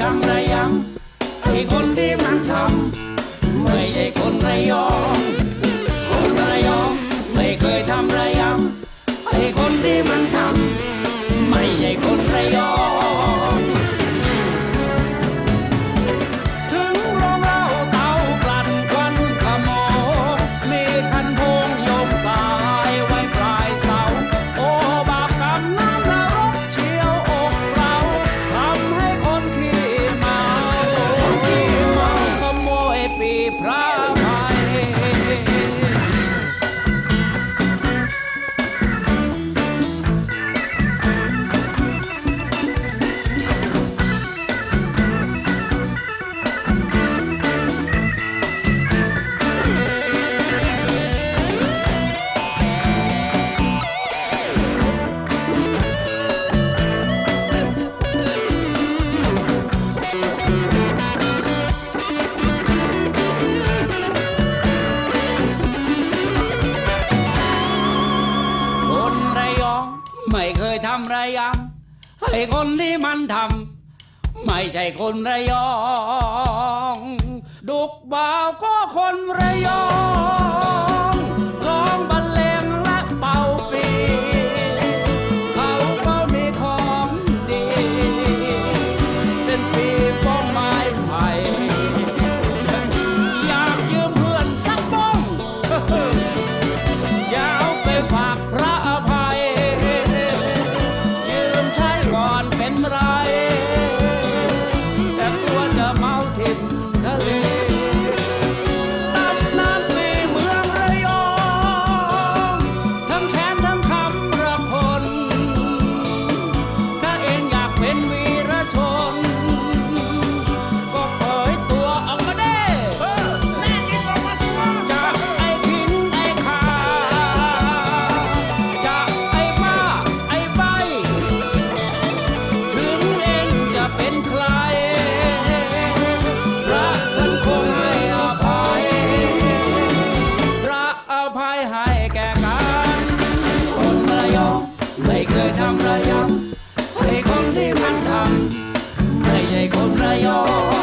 ทำระยำไอ้คนที่มันทำไม่ใช่คนระยอง คนระยองไม่เคยทำระยำไอ้คนที่มันทำ ไอ้คนที่มันทำไม่ใช่คนระยอง ดุกบ่าวก็คนระยอง แก่กันคนระยองไม่เคยทำระยองให้คนที่มันทำไม่ใช่คนระยอง